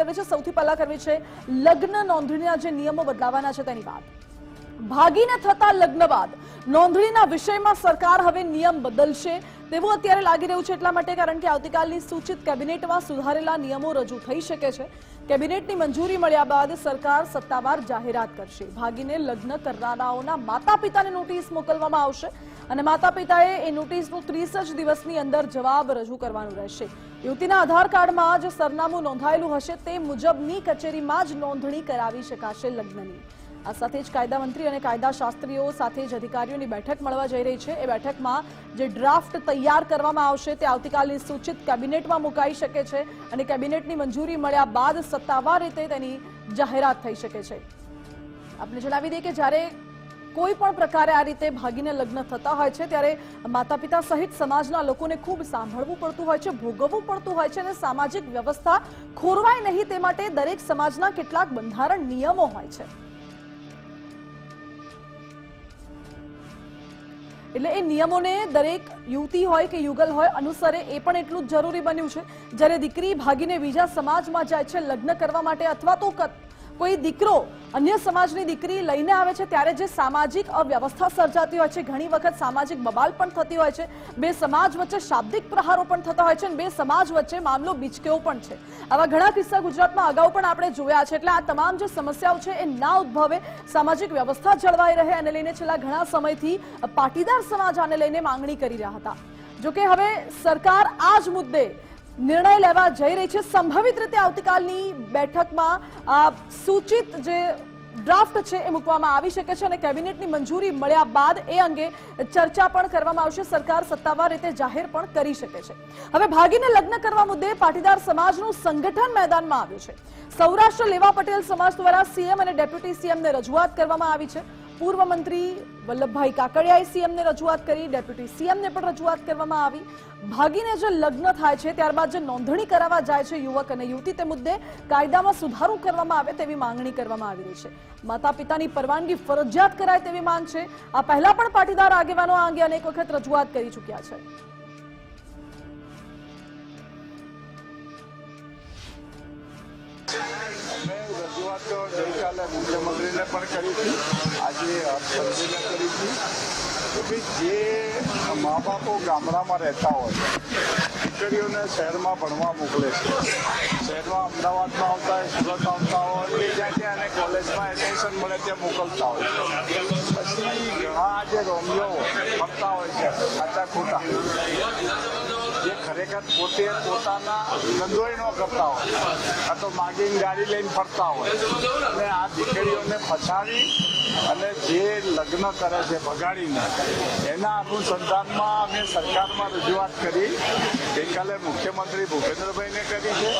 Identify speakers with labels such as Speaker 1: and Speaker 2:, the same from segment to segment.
Speaker 1: સૌથી પહેલા કરવી છે, લગ્ન નોંધણીના જે નિયમો બદલાવાના છે તેની વાત. ભાગીને થતા લગ્ન બાદ નોંધણીના વિષયમાં સરકાર હવે નિયમ બદલશે તેવું અત્યારે લાગી રહ્યું છે એટલા માટે કારણ કે આવતીકાલની સૂચિત કેબિનેટમાં સુધારેલા નિયમો રજૂ થઈ શકે છે. કેબિનેટની મંજૂરી મળ્યા બાદ સરકાર સત્તાવાર જાહેરાત કરશે. ભાગીને લગ્ન કરનારાઓના માતા પિતાને નોટિસ મોકલવામાં આવશે. અને માતા પિતાએ એ નોટિસનું ત્રીસ જ દિવસની અંદર જવાબ રજૂ કરવાનું રહેશે. યુવતીના આધાર કાર્ડમાં જે સરનામું નોંધાયેલું હશે તે મુજબની કચેરીમાં જ નોંધણી કરાવી શકાશે લગ્નની. આ સાથે જ કાયદા મંત્રી અને કાયદા શાસ્ત્રીઓ સાથે જ અધિકારીઓની બેઠક મળવા જઈ રહી છે. એ બેઠકમાં જે ડ્રાફ્ટ તૈયાર કરવામાં આવશે તે આવતીકાલની સૂચિત કેબિનેટમાં મુકાઈ શકે છે અને કેબિનેટની મંજૂરી મળ્યા બાદ સત્તાવાર રીતે તેની જાહેરાત થઈ શકે છે. આપણે જણાવી દઈએ કે જ્યારે કોઈ પણ પ્રકારે આ રીતે ભાગીને લગ્ન થતા હોય છે, ત્યારે માતા પિતા સહિત સમાજના લોકોને ખૂબ સાંભળવું પડતું હોય છે, ભોગવવું પડતું હોય છે અને સામાજિક વ્યવસ્થા ખોરવાય નહીં તે માટે દરેક સમાજના કેટલાક બંધારણ નિયમો હોય છે. એટલે એ નિયમોને દરેક યુવતી હોય કે યુગલ હોય અનુસરે એ પણ એટલું જ જરૂરી બન્યું છે. જ્યારે દીકરી ભાગીને બીજા સમાજમાં જાય છે, લગ્ન કરવા માટે અથવા તો કોઈ દીકરો અન્ય સમાજની દીકરી લઈને આવે છે, ત્યારે જે સામાજિક અવ્યવસ્થા સર્જાતી હોય છે, ઘણી વખત સામાજિક બબાલ પણ થતી હોય છે. બે સમાજ વચ્ચે શાબ્દિક પ્રહારો પણ થતા હોય છે અને બે સમાજ વચ્ચે મામલો બીચકેવો પણ છે. આવા ઘણા કિસ્સા ગુજરાતમાં અગાઉ પણ આપણે જોયા છે. એટલે આ તમામ જે સમસ્યાઓ છે, એ ના ઉદ્ભવે. સામાજિક વ્યવસ્થા જળવાઈ રહે અને લઈને છેલ્લા ઘણા સમયથી પાટીદાર સમાજ આને લઈને માંગણી કરી રહ્યા હતા. જોકે હવે સરકાર આ જ મુદ્દે નિર્ણય લેવા જઈ રહી છે. સંભવિત રીતે આવતીકાલની બેઠકમાં સૂચિત જે ડ્રાફ્ટ છે એ મૂકવામાં આવી શકે છે અને કેબિનેટની મંજૂરી મળ્યા બાદ એ અંગે ચર્ચા પણ કરવામાં આવશે. સરકાર સત્તાવાર રીતે જાહેર પણ કરી શકે છે. હવે ભાગીને લગ્ન કરવા મુદ્દે પાટીદાર સમાજનું સંગઠન મેદાનમાં આવ્યું છે. સૌરાષ્ટ્ર લેવા પટેલ સમાજ દ્વારા સીએમ અને ડેપ્યુટી સીએમને રજૂઆત કરવામાં આવી છે. પૂર્વ મંત્રી વલ્લભભાઈ કાકડિયાએ સીએમને રજૂઆત કરી, ડેપ્યુટી સીએમને પણ રજૂઆત કરવામાં આવી. ભાગીને જે લગ્ન થાય છે, ત્યારબાદ જે નોંધણી કરાવવા જાય છે યુવક અને યુવતી, તે મુદ્દે કાયદામાં સુધારો કરવામાં આવે તેવી માંગણી કરવામાં આવી રહી છે. માતા પિતાની પરવાનગી ફરજિયાત કરાય તેવી માંગ છે. આ પહેલા પણ પાટીદાર આગેવાનો આ અંગે અનેક વખત રજૂઆત કરી ચૂક્યા છે.
Speaker 2: રજૂઆત ગઈકાલે મુખ્યમંત્રીને પણ કરી હતી. આજે અર્થમંત્રીને કરી હતી. કે જે મા બાપો ગામડામાં રહેતા હોય, દીકરીઓને શહેરમાં ભણવા મોકલે છે, શહેરમાં અમદાવાદમાં આવતા હોય સુરત આવતા હોય કે જ્યાં ત્યાં એને કોલેજમાં એડમિશન મળે ત્યાં મોકલતા હોય પછી ઘણા જે રોમિયો ફરતા હોય છે, સાચા ખોટા જે ખરેખર પોતે પોતાના ધંધોય ન કરતા હોય. આ તો માગીને ગાડી લઈને ફરતા હોય. અને આ દીકરીઓને ફસાવી અને જે લગ્ન કરે છે ભગાડીને, એના અનુસંધાનમાં અમે સરકારમાં રજૂઆત કરી. ગઈકાલે મુખ્યમંત્રી ભૂપેન્દ્રભાઈને કરી છે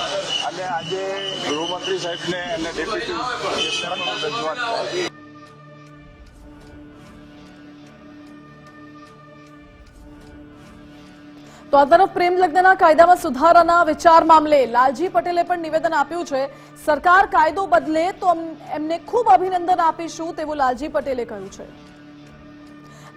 Speaker 2: અને આજે ગૃહમંત્રી સાહેબને અને ડેપ્યુટી રજૂઆત કરી.
Speaker 1: તો આ તરફ પ્રેમ લગ્નના કાયદામાં સુધારાના વિચાર મામલે લાલજી પટેલે પણ નિવેદન આપ્યું છે. સરકાર કાયદો બદલે તો એમને ખૂબ અભિનંદન આપીશું તેવું લાલજી પટેલે કહ્યું છે.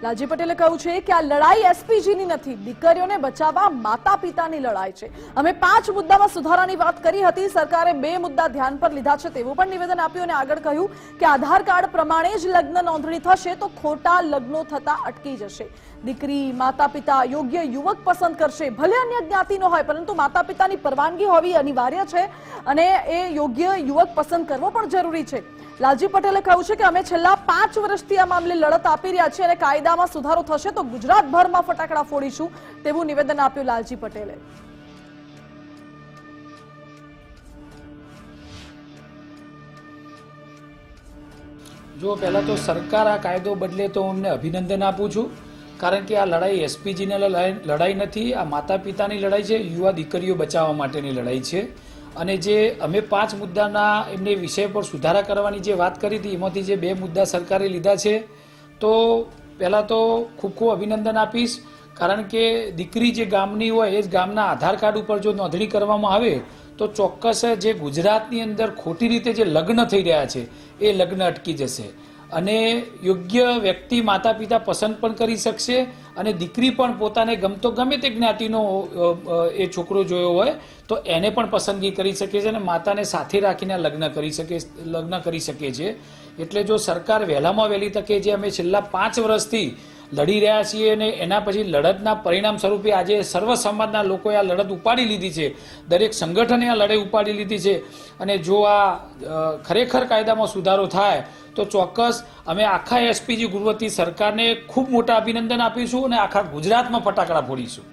Speaker 1: લાલજી પટેલે કહ્યું છે કે આ લડાઈ એસપીજીની નથી, દીકરીઓને બચાવવા માતા પિતાની લડાઈ છે. અમે પાંચ મુદ્દામાં સુધારાની વાત કરી હતી, સરકારે બે મુદ્દા ધ્યાન પર લીધા છે તેવું પણ નિવેદન આપ્યું અને આગળ કહ્યું કે આધાર કાર્ડ પ્રમાણે જ લગ્ન નોંધણી થશે તો ખોટા લગ્નો થતા અટકી જશે. દીકરી માતા પિતા યોગ્ય યુવક પસંદ કરશે, ભલે અન્ય જ્ઞાતિનો હોય, પરંતુ માતા પિતાની પરવાનગી હોવી અનિવાર્ય છે અને એ યોગ્ય યુવક પસંદ કરવો પણ જરૂરી છે. લાલજી પટેલે કહ્યું છે કે અમે છેલ્લા પાંચ વર્ષથી આ મામલે લડત આપી રહ્યા છીએ અને કાયદામાં સુધારો થશે તો ગુજરાતભરમાં ફટાકડા ફોડીશું તેવું નિવેદન આપ્યું લાલજી પટેલે.
Speaker 3: જો પહેલાં તો સરકાર આ કાયદો બદલે તો હું અભિનંદન આપું છું. કારણ કે આ લડાઈ એસપીજીની લડાઈ નથી, આ માતા પિતાની લડાઈ છે, યુવા દીકરીઓ બચાવવા માટેની લડાઈ છે. અને જે અમે પાંચ મુદ્દાના એમને વિષય પર સુધારા કરવાની જે વાત કરી હતી, એમાંથી જે બે મુદ્દા સરકારે લીધા છે, તો પહેલાં તો ખૂબ ખૂબ અભિનંદન આપીશ. કારણ કે દીકરી જે ગામની હોય, એ જ ગામના આધાર કાર્ડ ઉપર જો નોંધણી કરવામાં આવે, તો ચોક્કસ જે ગુજરાતની અંદર ખોટી રીતે જે લગ્ન થઈ રહ્યા છે, એ લગ્ન અટકી જશે. અને યોગ્ય વ્યક્તિ માતા પિતા પસંદ પણ કરી શકશે અને દીકરી પણ પોતાને ગમતો ગમે તે જ્ઞાતિનો એ છોકરો જોયો હોય, તો એને પણ પસંદગી કરી શકે છે અને માતાને સાથે રાખીને લગ્ન કરી શકે, લગ્ન કરી શકે છે. એટલે જો સરકાર વહેલામાં વહેલી તકે જે અમે છેલ્લા પાંચ વર્ષથી લડી રહ્યા છીએ અને એના પછી લડતના પરિણામ સ્વરૂપે આજે સર્વ સમાજના લોકોએ આ લડત ઉપાડી લીધી છે. દરેક સંગઠને આ લડાઈ ઉપાડી લીધી છે. અને જો આ ખરેખર કાયદામાં સુધારો થાય, તો ચોક્કસ અમે આખા એસપીજી ગુરુવતી સરકારને ખૂબ મોટા અભિનંદન આપીશું અને આખા ગુજરાતમાં ફટાકડા ફોડીશું.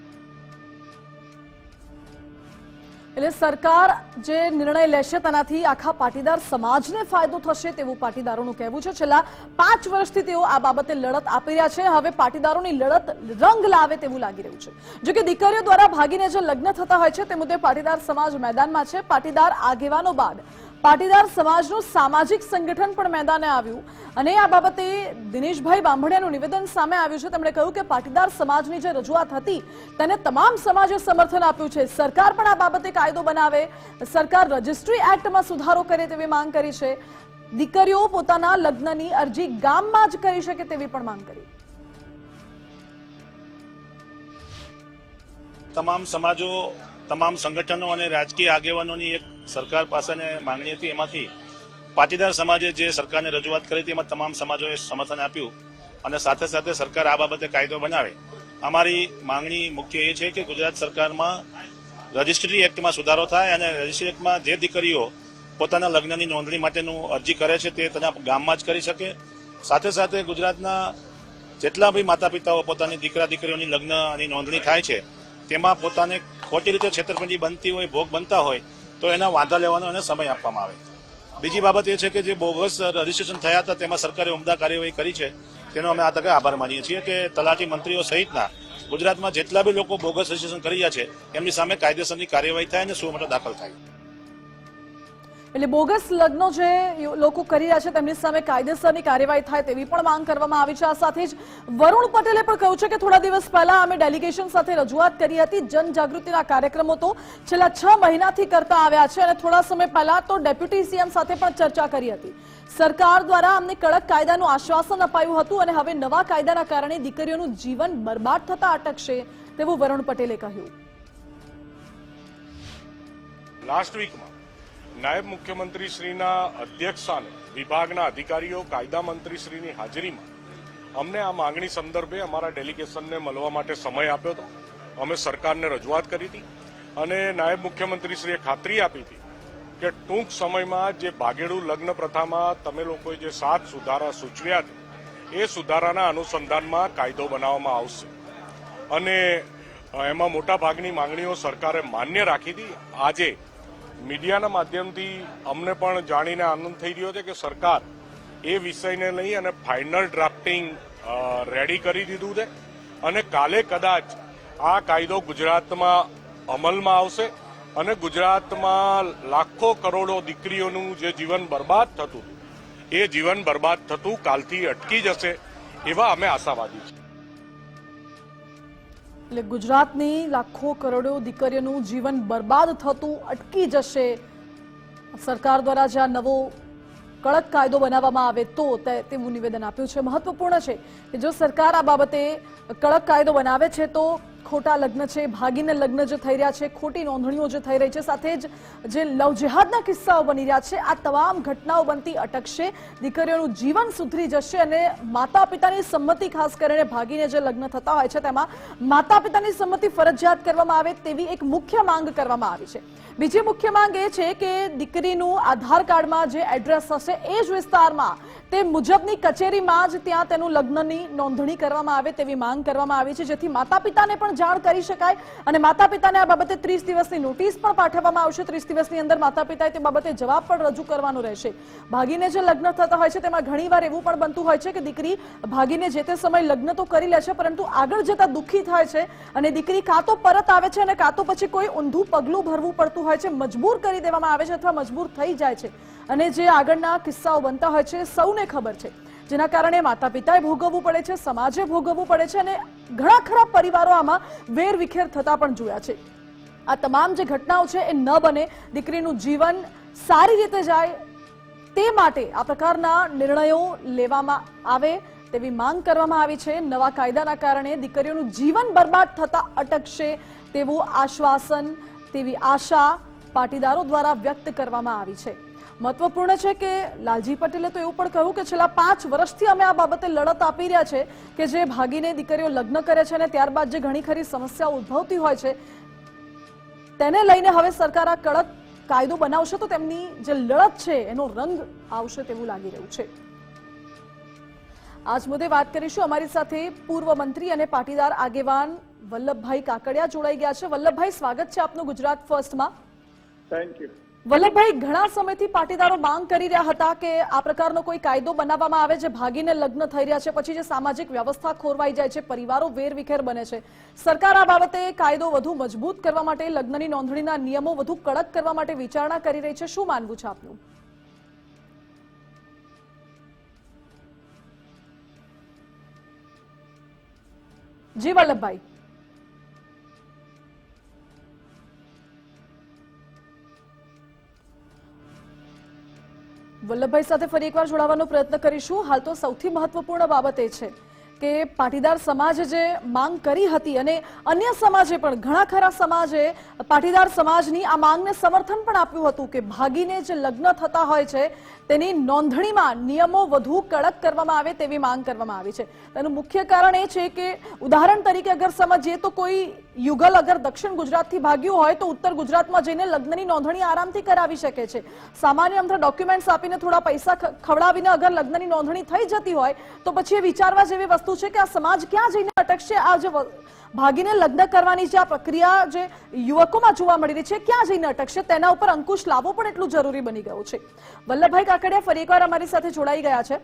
Speaker 1: એટલે સરકાર જે નિર્ણય લેશે તેનાથી આખા પાટીદાર સમાજને ફાયદો થશે તેવું પાટીદારોનું કહેવું છે. છેલ્લા પાંચ વર્ષથી તેઓ આ બાબતે લડત આપી રહ્યા છે. હવે પાટીદારોની લડત રંગ લાવે તેવું લાગી રહ્યું છે. જો કે દીકરીઓ દ્વારા ભાગીને જે લગ્ન થતા હોય છે, તે મુદ્દે પાટીદાર સમાજ મેદાનમાં છે. પાટીદાર આગેવાનો બાદ પાટીદાર સમાજનું સામાજિક સંગઠન પણ મેદાને આવ્યું. અને આ બાબતે દિનેશભાઈ બાંભણિયાનું નિવેદન સામે આવ્યું છે. તેમણે કહ્યું કે પાટીદાર સમાજની જે રજૂઆત હતી, તેને તમામ સમાજે સમર્થન આપ્યું છે. સરકાર પણ આ બાબતે કાયદો બનાવે. સરકાર રજિસ્ટ્રી એક્ટમાં સુધારો કરે તેવી માંગ કરી છે. દીકરીઓ પોતાના લગ્નની અરજી ગામમાં જ કરી શકે તેવી પણ માંગ કરી.
Speaker 4: તમામ સમાજો તમામ સંગઠનો અને રાજકીય આગેવાનોની એક સરકાર પાસેને માંગણી હતી. એમાંથી પાટીદાર સમાજે જે સરકારને રજૂઆત કરી હતી, એમાં તમામ સમાજોએ સમર્થન આપ્યું અને સાથે સાથે સરકાર આ બાબતે કાયદો બનાવે. અમારી માંગણી મુખ્ય એ છે કે ગુજરાત સરકારમાં રજિસ્ટ્રી એક્ટમાં સુધારો થાય અને રજિસ્ટ્રી એક્ટમાં જે દીકરીઓ પોતાના લગ્નની નોંધણી માટેનું અરજી કરે છે તે તેના ગામમાં જ કરી શકે. સાથે સાથે ગુજરાતના જેટલા બી માતા પિતાઓ પોતાની દીકરા દીકરીઓની લગ્નની નોંધણી થાય છે, તેમાં પોતાને ખોટી રીતે છેતરપિંડી બનતી હોય, ભોગ બનતા હોય, તો એના વાંધા લેવાનો એને સમય આપવામાં આવે. બીજી બાબત એ છે કે જે બોગસ રજીસ્ટ્રેશન થયા હતા, તેમાં સરકારે ઉમદા કાર્યવાહી કરી છે. તેનો અમે આ તકે આભાર માનીએ છીએ કે તલાટી મંત્રીઓ સહિતના ગુજરાતમાં જેટલા બી લોકો બોગસ રજીસ્ટ્રેશન કરી રહ્યા છે, એમની સામે કાયદેસરની કાર્યવાહી થાય અને સુમટો દાખલ થાય.
Speaker 1: એટલે બોગસ લગ્નો જે લોકો કરી રહ્યા છે, તેમની સામે કાયદેસરની કાર્યવાહી થાય તેવી પણ માંગ કરવામાં આવી છે. આ સાથે જ વરુણ પટેલે પણ કહ્યું છે કે થોડા દિવસ પહેલા અમે ડેલિગેશન સાથે રજૂઆત કરી હતી જનજાગૃતિના કાર્યક્રમો તો છેલ્લા છ મહિનાથી કરતા આવ્યા છે અને થોડા સમય પહેલા તો ડેપ્યુટી સીએમ સાથે પણ ચર્ચા કરી હતી. સરકાર દ્વારા અમને કડક કાયદાનું આશ્વાસન અપાયું હતું અને હવે નવા કાયદાના કારણે દીકરીઓનું જીવન બરબાદ થતા અટકશે તેવું વરુણ પટેલે કહ્યું.
Speaker 5: લાસ્ટ વીકમાં નાયબ મુખ્યમંત્રી શ્રીના અધ્યક્ષસ્થાને વિભાગના અધિકારીઓ, કાયદા મંત્રીશ્રીની હાજરીમાં અમને આ માંગણી સંદર્ભે અમારા ડેલિગેશનને મળવા માટે સમય આપ્યો હતો. અમે સરકારને રજૂઆત કરી હતી અને નાયબ મુખ્યમંત્રીશ્રીએ ખાતરી આપી હતી કે ટૂંક સમયમાં જે બાગેડુ લગ્ન પ્રથામાં તમે લોકોએ જે સાત સુધારા સૂચવ્યા છે, એ સુધારાના અનુસંધાનમાં કાયદો બનાવવામાં આવશે. અને એમાં મોટા ભાગની માંગણીઓ સરકારે માન્ય રાખી હતી. આજે મીડિયાના માધ્યમથી અમને પણ જાણીને આનંદ થઈ રહ્યો છે કે સરકાર એ વિષયને લઈ અને ફાઇનલ ડ્રાફ્ટિંગ રેડી કરી દીધું છે. અને કાલે કદાચ આ કાયદો ગુજરાતમાં અમલમાં આવશે અને ગુજરાતમાં લાખો કરોડો દીકરીઓનું જે જીવન બરબાદ થતું, એ જીવન બરબાદ થતું કાલથી અટકી જશે એવા અમે આશાવાદી છીએ.
Speaker 1: એટલે ગુજરાતની લાખો કરોડો દીકરીઓનું જીવન બરબાદ થતું અટકી જશે. સરકાર દ્વારા જે નવો કડક કાયદો બનાવવામાં આવે તે- તેવું નિવેદન આપ્યું છે. મહત્વપૂર્ણ છે કે જો સરકાર આ બાબતે કડક કાયદો બનાવે છે તો ખોટા લગ્ન છે, ભાગીને લગ્ન જે થઈ રહ્યા છે, ખોટી નોંધણીઓ જે થઈ રહી છે, સાથે જ જે લવ જેહાદના કિસ્સાઓ બની રહ્યા છે, આ તમામ ઘટનાઓ બનતી અટકશે, દીકરીઓનું જીવન સુધરી જશે અને માતા પિતાની સંમતિ ખાસ કરીને ભાગીને જે લગ્ન થતા હોય છે, તેમાં માતા પિતાની સંમતિ ફરજિયાત કરવામાં આવે તેવી એક મુખ્ય માંગ કરવામાં આવી છે. બીજી મુખ્ય માંગ એ છે કે દીકરીનું આધાર કાર્ડમાં જે એડ્રેસ હશે એ જ વિસ્તારમાં તે મુજબની કચેરીમાં જ ત્યાં તેનું લગ્નની નોંધણી કરવામાં આવે તેવી માંગ કરવામાં આવી છે, જેથી માતા પિતાને પણ જાણ કરી શકાય. અને માતા પિતાને આ બાબતે ત્રીસ દિવસની નોટિસ પણ પાઠવવામાં આવશે. ત્રીસ દિવસની અંદર માતા પિતાએ તે બાબતે જવાબ પણ રજૂ કરવાનો રહેશે. ભાગીને જે લગ્ન થતા હોય છે, તેમાં ઘણીવાર એવું પણ બનતું હોય છે કે દીકરી ભાગીને જે તે સમય લગ્ન તો કરી લે છે, પરંતુ આગળ જતા દુઃખી થાય છે અને દીકરી કાં તો પરત આવે છે અને કાં તો પછી કોઈ ઊંધું પગલું ભરવું પડતું હોય છે, મજબૂર કરી દેવામાં આવે છે અથવા મજબૂર થઈ જાય છે. અને જે આગળના કિસ્સાઓ બનતા હોય છે, સૌને ખબર છે. જેના કારણે માતા પિતાએ ભોગવવું પડે છે, સમાજે ભોગવવું પડે છે અને ઘણા ખરા પરિવારો આમાં વેર વિખેર થતા પણ જોયા છે. આ તમામ જે ઘટનાઓ છે એ ન બને, દીકરીનું જીવન સારી રીતે જાય તે માટે આ પ્રકારના નિર્ણયો લેવામાં આવે તેવી માંગ કરવામાં આવી છે. નવા કાયદાના કારણે દીકરીઓનું જીવન બરબાદ થતા અટકશે તેવું આશ્વાસન, તેવી આશા પાટીદારો દ્વારા વ્યક્ત કરવામાં આવી છે. મહત્વપૂર્ણ છે કે લાલજી પટેલે તો એવું પણ કહ્યું કે છેલ્લા પાંચ વર્ષથી અમે આ બાબતે લડત આપી રહ્યા છે કે જે ભાગીને દીકરીઓ લગ્ન કરે છે અને ત્યારબાદ જે ઘણી ખરી સમસ્યાઓ ઉદ્ભવતી હોય છે, તેને લઈને હવે સરકાર આ કડક કાયદો બનાવશે તો તેમની જે લડત છે એનો રંગ આવશે તેવું લાગી રહ્યું છે. આજ મુદ્દે વાત કરીશું અમારી સાથે પૂર્વ મંત્રી અને પાટીદાર આગેવાન વલ્લભભાઈ કાકડિયા જોડાઈ ગયા છે. વલ્લભભાઈ, સ્વાગત છે આપનું ગુજરાત ફર્સ્ટમાં.
Speaker 2: થેન્ક યુ
Speaker 1: વલ્લભભાઈ, ઘણા સમયથી પાટીદારો માંગ કરી રહ્યા હતા કે આ પ્રકારનો કોઈ કાયદો બનાવવામાં આવે જે ભાગીને લગ્ન થઈ રહ્યા છે, પછી જે સામાજિક વ્યવસ્થા ખોરવાઈ જાય છે, પરિવારો વેરવિખેર બને છે. સરકાર આ બાબતે કાયદો વધુ મજબૂત કરવા માટે, લગ્નની નોંધણીના નિયમો વધુ કડક કરવા માટે વિચારણા કરી રહી છે. શું માનવું છે આપનું? જી વલ્લભભાઈ. વલ્લભભાઈ સાથે ફરી એકવાર જોડાવાનો પ્રયત્ન કરીશું. હાલ તો સૌથી મહત્વપૂર્ણ બાબત એ છે કે પાટીદાર સમાજ જે માંગ કરી હતી અને અન્ય સમાજે પણ, ઘણા ખરા સમાજે પાટીદાર સમાજની આ માંગને સમર્થન પણ આપ્યું હતું કે ભાગીને જે લગ્ન થતા હોય છે તેની નોંધણીમાં નિયમો વધુ કડક કરવામાં આવે તેવી માંગ કરવામાં આવી છે. તેનું મુખ્ય કારણ એ છે કે, ઉદાહરણ તરીકે અગર સમજીએ તો કોઈ યુગલ અગર દક્ષિણ ગુજરાતથી ભાગ્યું હોય તો ઉત્તર ગુજરાતમાં જઈને લગ્નની નોંધણી આરામથી કરાવી શકે છે. સામાન્ય અમથા ડોક્યુમેન્ટ્સ આપીને થોડા પૈસા ખવડાવીને અગર લગ્નની નોંધણી થઈ જતી હોય તો પછી એ વિચારવા જેવી વસ્તુ છે કે આ સમાજ ક્યાં જઈને અટકશે? આ જે ભાગીને લગ્ન કરવાની જે આ પ્રક્રિયા જે યુવકોમાં જોવા મળી રહી છે, ક્યાં જઈને અટકશે, તેના ઉપર અંકુશ લાવવો પણ એટલું જરૂરી બની ગયું છે. વલ્લભભાઈ કાકડિયા ફરી એકવાર અમારી સાથે જોડાઈ ગયા છે.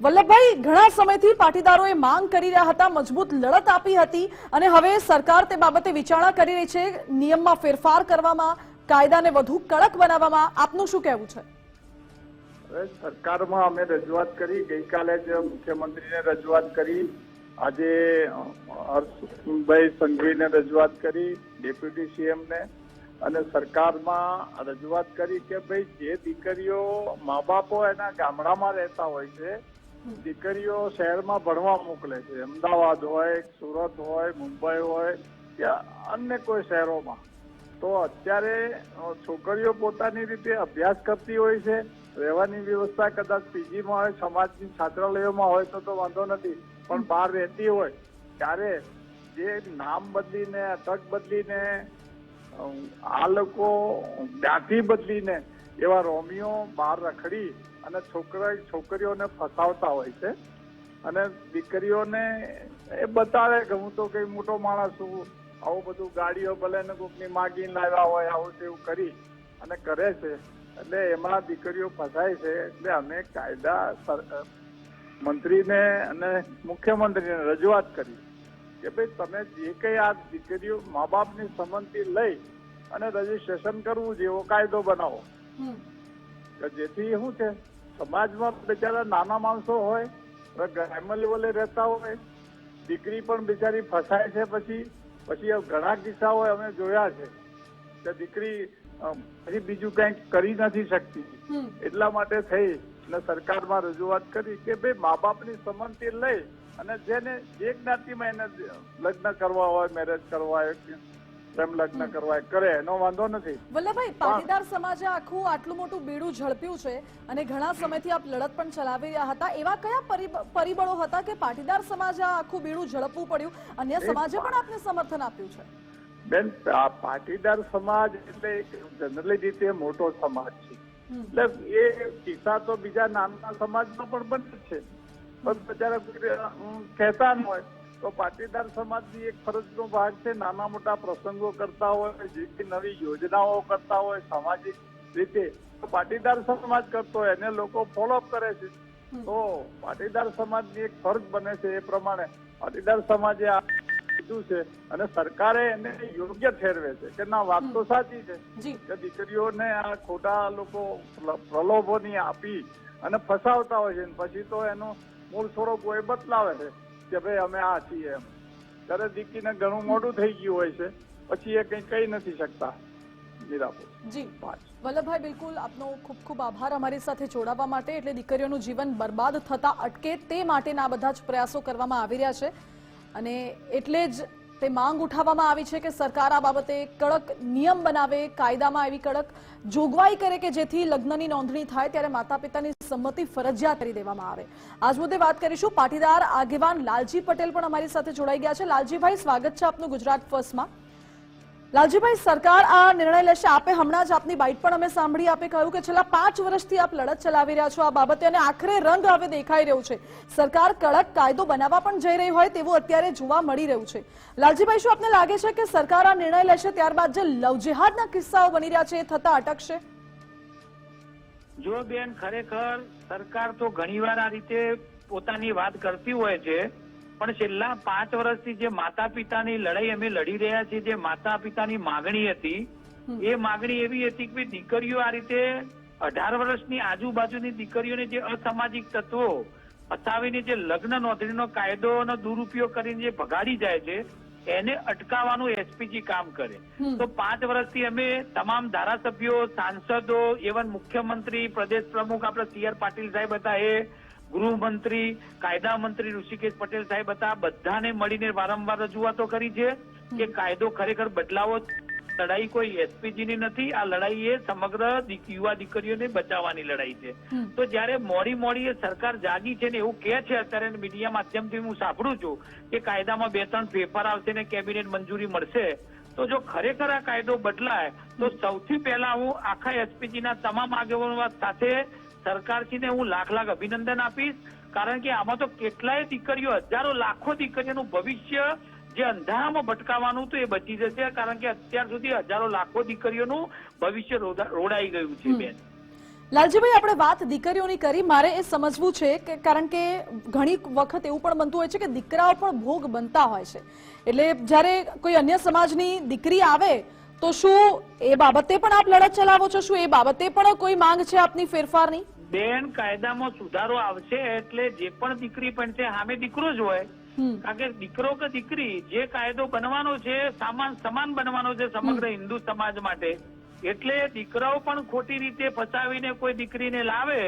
Speaker 1: વલ્લભભાઈ, ઘણા સમયથી પાટીદારોએ માંગ કરી રહ્યા હતા, મજબૂત લડત આપી હતી અને હવે સરકાર તે બાબતે વિચારણા કરી રહી છે, નિયમમાં ફેરફાર કરવામાં, કાયદાને વધુ કડક બનાવવામાં. આપનું શું કહેવું છે?
Speaker 2: સરકારમાં અમે રજૂઆત કરી, ગઈકાલે જ મુખ્યમંત્રીને રજૂઆત કરી. આજે હર્ષભાઈ સંઘવીને રજૂઆત કરી, ડેપ્યુટી સીએમને અને સરકારમાં રજૂઆત કરી કે ભાઈ, જે દીકરીઓ મા બાપો એના ગામડામાં રહેતા હોય છે, દીકરીઓ શહેરમાં ભણવા મોકલે છે. અમદાવાદ હોય, સુરત હોય, મુંબઈ હોય કે અન્ય કોઈ શહેરોમાં. તો અત્યારે છોકરીઓ પોતાની રીતે અભ્યાસ કરતી હોય છે, રહેવાની વ્યવસ્થા કદાચ પીજીમાં હોય, સમાજની છાત્રાલયોમાં હોય તો તો વાંધો નથી. પણ બહાર રહેતી હોય, ત્યારે જે નામ બદલીને અટક બદલીને, આ લોકો જ્ઞાતિ બદલીને એવા રોમિયો બહાર રખડી અને છોકરા, છોકરીઓને ફસાવતા હોય છે. અને દીકરીઓને એ બતાવે કે હું તો કઈ મોટો માણસ છું, આવું બધું ગાડીઓ ભલે ને કોકની માગીને લાવ્યા હોય, આવું તેવું કરી અને કરે છે. એટલે એમાં દીકરીઓ ફસાય છે. એટલે અમે કાયદા મંત્રીને અને મુખ્યમંત્રીને રજૂઆત કરી કે ભાઈ તમે જે કંઈ આ દીકરીઓ મા બાપની સંમતિ લઈ અને રજીસ્ટ્રેશન કરવું જેવો કાયદો બનાવો. કે જેથી શું છે સમાજમાં બિચારા નાના માણસો હોય ગ્રામ્ય લેવલે રહેતા હોય દીકરી પણ બિચારી ફસાય છે પછી પછી ઘણા કિસ્સાઓ અમે જોયા છે કે દીકરી પછી બીજું કંઈક કરી નથી શકતી. એટલા માટે થઈ અને સરકારમાં રજૂઆત કરી કે ભાઈ મા બાપની સંમતિ લઈ અને જેને જે જ્ઞાતિમાં એને લગ્ન કરવા હોય મેરેજ કરવા હોય પ્રેમ લગ્ન કરવા કરે એનો વાંધો નથી.
Speaker 1: વલ્લભભાઈ પાટીદાર સમાજે આખું આટલું મોટું બીડું ઝડપ્યું છે અને ઘણા સમયથી આપ લડત પણ ચલાવી રહ્યા હતા. એવા કયા પરિબ- પરિબળો હતા કે પાટીદાર સમાજે આખું બીડું ઝડપવું પડ્યું? અન્ય સમાજે પણ આપને સમર્થન આપ્યું છે?
Speaker 2: બેન પાટીદાર સમાજ એટલે એક જનરલી રીતે મોટો સમાજ એટલે એ કિસ્સા તો બીજા નાના સમાજનો પણ બને છે. પણ કોઈ, કહેતા ન હોય. તો પાટીદાર સમાજની એક ફરજનો ભાગ છે નાના મોટા પ્રસંગો કરતા હોય જે નવી યોજનાઓ કરતા હોય સામાજિક રીતે. પાટીદાર સમાજ કરતો હોય એને લોકો ફોલોઅપ કરે છે. તો પાટીદાર સમાજની એક ફરજ બને છે એ પ્રમાણે પાટીદાર સમાજે આ કીધું છે અને સરકારે એને યોગ્ય ઠેરવે છે. કે ના વાત તો સાચી છે
Speaker 1: જી.
Speaker 2: કે દીકરીઓને આ ખોટા લોકો પ્રલોભોની આપી અને ફસાવતા હોય છે પછી તો એનું મૂળ સ્વરૂપ એ બતલાવે છે કે ભાઈ અમે આ છીએ એમ. ત્યારે દીકરીને ઘણું મોટું થઈ ગયું હોય છે પછી એ કઈ કહી નથી શકતા.
Speaker 1: જી વલ્લભભાઈ બિલકુલ આપનો ખૂબ ખૂબ આભાર અમારી સાથે જોડાવા માટે. એટલે દીકરીઓનું જીવન બરબાદ થતા અટકે તે માટેના આ બધા જ પ્રયાસો કરવામાં આવી રહ્યા છે. અને એટલે જ તે માંગ ઉઠાવવામાં આવી છે કે સરકાર આ બાબતે કડક નિયમ બનાવે, કાયદામાં એવી કડક જોગવાઈ કરે કે જેથી લગ્નની નોંધણી થાય ત્યારે માતા પિતાની સંમતિ ફરજિયાત કરી દેવામાં આવે. આજ મુદ્દે વાત કરીશું પાટીદાર આગેવાન લાલજી પટેલ પણ અમારી સાથે જોડાઈ ગયા છે. લાલજીભાઈ, સ્વાગત છે આપનું ગુજરાત ફર્સ્ટમાં. લાલજીભાઈ, સરકાર આ નિર્ણય લેશે. આપે હમણાં જ આપની બાઇટ પણ અમે સાંભળી. આપે કહ્યું કે છેલ્લા પાંચ વર્ષથી આપ લડત ચલાવી રહ્યા છો આ બાબતે અને આખરે રંગ હવે દેખાઈ રહ્યું છે. સરકાર કડક કાયદો બનાવવા પણ જઈ રહી હોય તેવું અત્યારે જોવા મળી રહ્યું છે. લાલજીભાઈ, શું આપને લાગે છે કે સરકાર આ નિર્ણય લેશે ત્યારબાદ જે લવજેહાદના કિસ્સાઓ બની રહ્યા છે એ થતા અટકશે?
Speaker 6: જો બેન, ખરેખર સરકાર તો ઘણીવાર આ રીતે પોતાની વાત કરતી હોય છે પણ છેલ્લા પાંચ વર્ષથી જે માતા પિતાની લડાઈ અમે લડી રહ્યા છીએ જે માતા પિતાની માગણી હતી એ માગણી એવી હતી કે દીકરીઓ આ રીતે અઢાર વર્ષની આજુબાજુની દીકરીઓને જે અસામાજિક તત્વો ફસાવીને જે લગ્ન નોંધણીનો કાયદોનો દુરુપયોગ કરીને જે ભગાડી જાય છે એને અટકાવવાનું એસપીજી કામ કરે. તો પાંચ વર્ષથી અમે તમામ ધારાસભ્યો સાંસદો એવન મુખ્યમંત્રી પ્રદેશ પ્રમુખ આપણે સી આર પાટીલ સાહેબ હતા એ ગૃહમંત્રી કાયદા મંત્રી ઋષિકેશ પટેલ સાહેબ હતા. બધાને મળીને વારંવાર રજૂઆતો કરી છે કે કાયદો ખરેખર બદલાવો લડાઈ કોઈ એસપીજી ની નથી. આ લડાઈ એ સમગ્ર યુવા દીકરીઓને બચાવવાની લડાઈ છે. તો જયારે મોડી મોડી એ સરકાર જાગી છે ને એવું કે છે અત્યારે મીડિયા માધ્યમથી હું સાંભળું છું કે કાયદામાં બે ત્રણ ફેરફાર આવશે ને કેબિનેટ મંજૂરી મળશે. તો જો ખરેખર આ કાયદો બદલાય તો સૌથી પહેલા હું આખા એસપીજી ના તમામ આગેવાનો સાથે સરકારશ્રીને હું લાખ લાખ અભિનંદન આપીશ કારણ કે આમાં તો કેટલાય દીકરીઓ હજારો લાખો દીકરીઓનું ભવિષ્ય જે અંધારામાં ભટકાવાનું હતું એ બચી જશે કારણ કે અત્યાર સુધી હજારો લાખો દીકરીઓનું ભવિષ્ય રોડાઈ ગયું છે. બેન.
Speaker 1: લાલજીભાઈ આપણે વાત દીકરીઓની કરી. મારે એ સમજવું છે કે કારણ કે ઘણી વખત એવું પણ બનતું હોય છે કે દીકરાઓ પણ ભોગ બનતા હોય છે. એટલે જ્યારે કોઈ અન્ય સમાજની દીકરી આવે તો શું એ બાબતે પણ આપ લડત ચલાવો છો? શું એ બાબતે પણ કોઈ માંગ છે આપની ફેરફારની?
Speaker 6: બેન કાયદામાં સુધારો આવશે એટલે જે પણ દીકરી પણ છે સામે દીકરો જ હોય. કારણ કે દીકરો કે દીકરી જે કાયદો બનવાનો છે સામાન સમાન બનવાનો છે સમગ્ર હિન્દુ સમાજ માટે. એટલે દીકરાઓ પણ ખોટી રીતે ફસાવીને કોઈ દીકરીને લાવે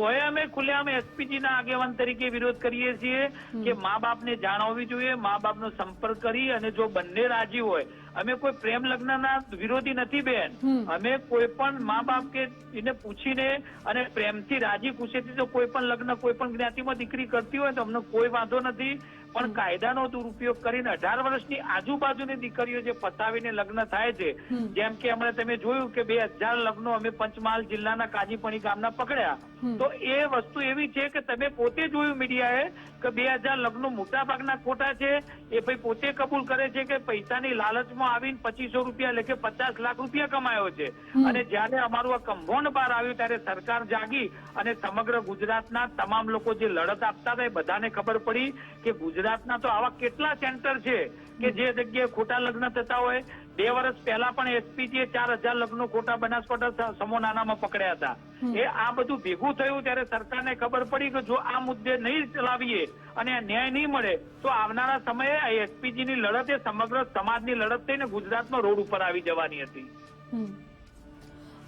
Speaker 6: તોય અમે ખુલ્લેઆમ એસપીજી ના આગેવાન તરીકે વિરોધ કરીએ છીએ કે મા બાપને ને જાણવવી જોઈએ મા બાપનો સંપર્ક કરી અને જો બંને રાજી હોય અમે કોઈ પ્રેમ લગ્નના વિરોધી નથી બેન. અમે કોઈ પણ મા બાપ કે એને પૂછીને અને પ્રેમથી રાજી ખુશીથી જો કોઈ પણ લગ્ન કોઈ પણ જ્ઞાતિમાં દીકરી કરતી હોય તો અમને કોઈ વાંધો નથી. પણ કાયદાનો દુરુપયોગ કરીને અઢાર વર્ષની આજુબાજુની દીકરીઓ જે પતાવીને લગ્ન થાય છે જેમ કે હમણાં તમે જોયું કે બે હજાર લગ્નો અમે પંચમહાલ જિલ્લાના કાજીપણી ગામના પકડ્યા. તો એ વસ્તુ એવી છે કે તમે પોતે જોયું મીડિયાએ કે બે હજાર લગ્નો મોટા ભાગના ખોટા છે. એ ભાઈ પોતે કબૂલ કરે છે કે પૈસાની લાલચમાં આવીને પચીસો રૂપિયા લેખે પચાસ લાખ રૂપિયા કમાયો છે. અને જ્યારે અમારું આ કંભોન બહાર આવ્યું ત્યારે સરકાર જાગી અને સમગ્ર ગુજરાતના તમામ લોકો જે લડત આપતા હતા એ બધાને ખબર પડી કે ગુજરાતના તો આવા કેટલા સેન્ટર છે કે જે જગ્યાએ ખોટા લગ્ન થતા હોય બે વર્ષ પહેલા પણ એસપીજીએ ચાર હજાર લગ્નો ખોટા બનાસકાંઠા સમો નાનામાં પકડ્યા હતા. એ આ બધું ભેગું થયું ત્યારે સરકારને ખબર પડી કે જો આ મુદ્દે નહીં ચલાવીએ અને ન્યાય નહીં મળે તો આવનારા સમયે આ એસપીજી ની લડત એ સમગ્ર સમાજની લડત થઈને ગુજરાતમાં રોડ ઉપર આવી જવાની હતી.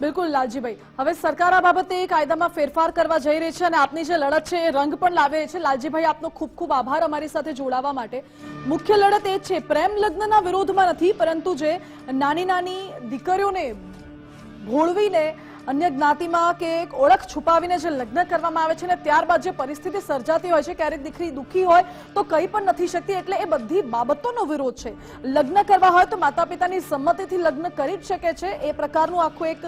Speaker 1: બિલકુલ લાલજીભાઈ. હવે સરકાર આ બાબતે કાયદામાં ફેરફાર કરવા જઈ રહી છે અને આપની જે લડત છે એ રંગ પણ લાવે છે. લાલજીભાઈ, આપનો ખૂબ ખૂબ આભાર અમારી સાથે જોડાવા માટે. મુખ્ય લડત એ છે, પ્રેમ લગ્નના વિરોધમાં નથી, પરંતુ જે નાની નાની દીકરીઓને ભોળવીને અન્ય જ્ઞાતિમાં કે એક ઓળખ છુપાવીને જે લગ્ન કરવામાં આવે છે ને ત્યારબાદ જે પરિસ્થિતિ સર્જાતી હોય છે, ક્યારેક દીકરી દુઃખી હોય, તો કંઈ પણ નથી શકતી એટલે એ બધી બાબતોનો વિરોધ છે. લગ્ન કરવા હોય તો માતા પિતાની સંમતિથી લગ્ન કરી જ શકે છે. એ પ્રકારનું આખું એક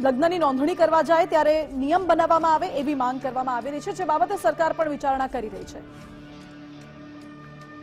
Speaker 1: લગ્નની નોંધણી કરવા જાય, ત્યારે નિયમ બનાવવામાં આવે એવી માંગ કરવામાં આવી રહી છે, જે બાબતે સરકાર પણ વિચારણા કરી રહી છે.